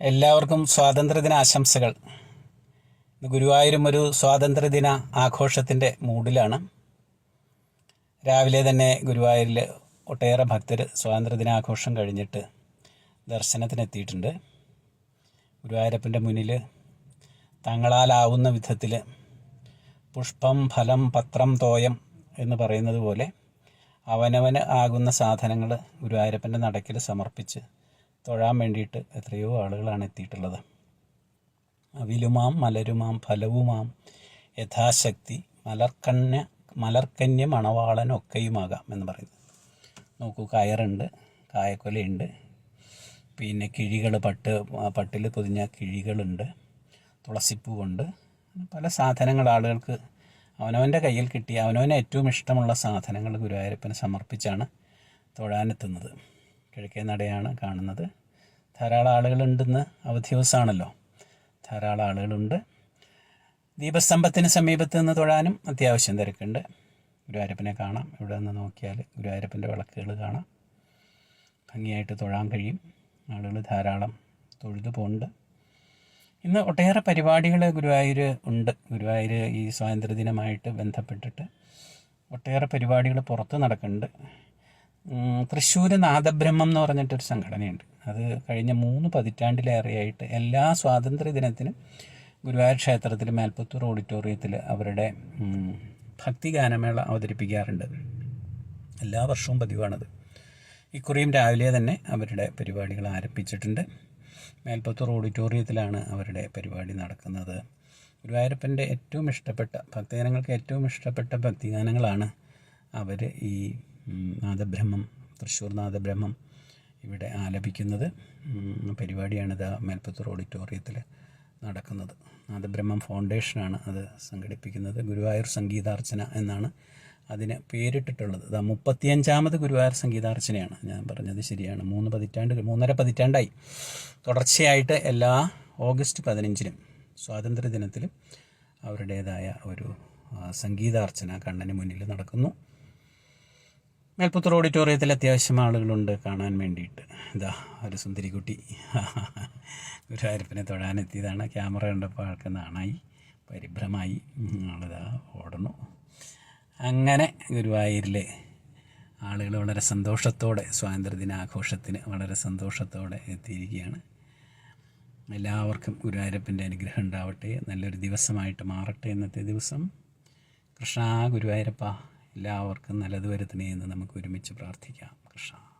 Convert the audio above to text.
എല്ലാവർക്കും സ്വാതന്ത്ര്യദിന ആശംസകൾ ഗുരുവായൂരും ഒരു സ്വാതന്ത്ര്യദിന ആഘോഷത്തിന്റെ മൂഡിലാണ് രാവിലെ തന്നെ ഗുരുവായൂരിൽ ഒട്ടേറെ ഭക്തർ സ്വാതന്ത്ര്യദിനാഘോഷം കഴിഞ്ഞിട്ട് ദർശനത്തിനെത്തിയിട്ടുണ്ട്. ഗുരുവായൂരപ്പന്റെ മുന്നിൽ തങ്ങളാലാവുന്ന വിധത്തിൽ പുഷ്പം ഫലം പത്രം തോയം എന്ന് പറയുന്നത് പോലെ അവനവന് ആകുന്ന സാധനങ്ങൾ ഗുരുവായൂരപ്പന്റെ നടക്കിൽ സമർപ്പിച്ച് തൊഴാൻ വേണ്ടിയിട്ട് എത്രയോ ആളുകളാണ് എത്തിയിട്ടുള്ളത്. അവിലുമാം മലരുമാം ഫലവുമാം യഥാശക്തി മലർക്കന്യ മലർക്കന്യ മണവാളനൊക്കെയുമാകാം എന്ന് പറയുന്നത്. നോക്കൂ കയറുണ്ട് കായക്കൊലയുണ്ട്. പിന്നെ കിഴികൾ പട്ട് പട്ടിൽ പൊതിഞ്ഞ കിഴികളുണ്ട് തുളസിപ്പൂവുണ്ട്. പല സാധനങ്ങൾ ആളുകൾക്ക് അവനവന്റെ കയ്യിൽ കിട്ടിയ അവനവന് ഏറ്റവും ഇഷ്ടമുള്ള സാധനങ്ങൾ ഗുരുവായൂരപ്പന് സമർപ്പിച്ചാണ് തൊഴാനെത്തുന്നത്. കിഴക്കേ നടയാണ് കാണുന്നത്. ധാരാളം ആളുകളുണ്ടെന്ന് അവധി ദിവസമാണല്ലോ. ധാരാളം ആളുകളുണ്ട്. ദീപസ്തംഭത്തിന് സമീപത്ത് നിന്ന് തൊഴാനും അത്യാവശ്യം തിരക്കുണ്ട്. ഗുരുവായൂരപ്പനെ കാണാം. ഇവിടെ നിന്ന് നോക്കിയാൽ ഗുരുവായൂരപ്പന്റെ വിളക്കുകൾ കാണാം. ഭംഗിയായിട്ട് തൊഴാൻ കഴിയും. ആളുകൾ ധാരാളം തൊഴുതു പോകുന്നുണ്ട് ഇന്ന് ഒട്ടേറെ പരിപാടികൾ ഗുരുവായൂർ ഉണ്ട്. ഗുരുവായൂർ ഈ സ്വാതന്ത്ര്യദിനമായിട്ട് ബന്ധപ്പെട്ടിട്ട് ഒട്ടേറെ പരിപാടികൾ പുറത്ത് നടക്കുന്നുണ്ട്. തൃശ്ശൂർ നാദബ്രഹ്മം എന്ന് പറഞ്ഞിട്ടൊരു സംഘടനയുണ്ട്. അത് കഴിഞ്ഞ മൂന്ന് പതിറ്റാണ്ടിലേറെയായിട്ട് എല്ലാ സ്വാതന്ത്ര്യ ദിനത്തിനും ഗുരുവായൂർ ക്ഷേത്രത്തിൽ മേൽപ്പത്തൂർ ഓഡിറ്റോറിയത്തിൽ അവരുടെ ഭക്തിഗാനമേള അവതരിപ്പിക്കാറുണ്ട്. എല്ലാ വർഷവും പതിവാണത്. ഇക്കുറിയും രാവിലെ തന്നെ അവരുടെ പരിപാടികൾ ആരംഭിച്ചിട്ടുണ്ട്. മേൽപ്പത്തൂർ ഓഡിറ്റോറിയത്തിലാണ് അവരുടെ പരിപാടി നടക്കുന്നത്. ഗുരുവായൂരപ്പന്റെ ഏറ്റവും ഇഷ്ടപ്പെട്ട ഭക്തജനങ്ങൾക്ക് ഏറ്റവും ഇഷ്ടപ്പെട്ട ഭക്തിഗാനങ്ങളാണ് അവർ ഈ നാദബ്രഹ്മം തൃശ്ശൂർ നാദബ്രഹ്മം ഇവിടെ ആലപിക്കുന്നത് പരിപാടിയാണിത് മേൽപ്പത്തൂർ ഓഡിറ്റോറിയത്തിൽ നടക്കുന്നത്. നാദബ്രഹ്മം ഫൗണ്ടേഷനാണ് അത് സംഘടിപ്പിക്കുന്നത്. ഗുരുവായൂർ സംഗീതാർച്ചന എന്നാണ് അതിന് പേരിട്ടിട്ടുള്ളത്. ഇതാ മുപ്പത്തിയഞ്ചാമത് ഗുരുവായൂർ സംഗീതാർച്ചനയാണ്. ഞാൻ പറഞ്ഞത് ശരിയാണ്. മൂന്ന് പതിറ്റാണ്ട് മൂന്നര പതിറ്റാണ്ടായി. തുടർച്ചയായിട്ട് എല്ലാ ഓഗസ്റ്റ് പതിനഞ്ചിനും സ്വാതന്ത്ര്യ ദിനത്തിലും അവരുടേതായ ഒരു സംഗീതാർച്ചന കണ്ണന് മുന്നിൽ നടക്കുന്നു. മേൽപ്പുത്തൂർ ഓഡിറ്റോറിയത്തിൽ അത്യാവശ്യം ആളുകളുണ്ട് കാണാൻ വേണ്ടിയിട്ട്. ഇതാ ഒരു സുന്ദരിക്കുട്ടി. ഗുരുവായൂരപ്പനെ തൊഴാനെത്തിയതാണ്. ക്യാമറ കണ്ടപ്പോൾ ആൾക്ക് നാണായി പരിഭ്രമായി. ആളിതാ ഓടണു. അങ്ങനെ ഗുരുവായൂരിലെ ആളുകൾ വളരെ സന്തോഷത്തോടെ സ്വാതന്ത്ര്യദിനാഘോഷത്തിന് വളരെ സന്തോഷത്തോടെ എത്തിയിരിക്കുകയാണ്. എല്ലാവർക്കും ഗുരുവായൂരപ്പന്റെ അനുഗ്രഹം ഉണ്ടാവട്ടെ. നല്ലൊരു ദിവസമായിട്ട് മാറട്ടെ ഇന്നത്തെ ദിവസം. കൃഷ്ണ ഗുരുവായൂരപ്പ. എല്ലാവർക്കും നല്ലത് വരുത്തണേ എന്ന് നമുക്ക് ഒരുമിച്ച് പ്രാർത്ഥിക്കാം. കൃഷ്ണ.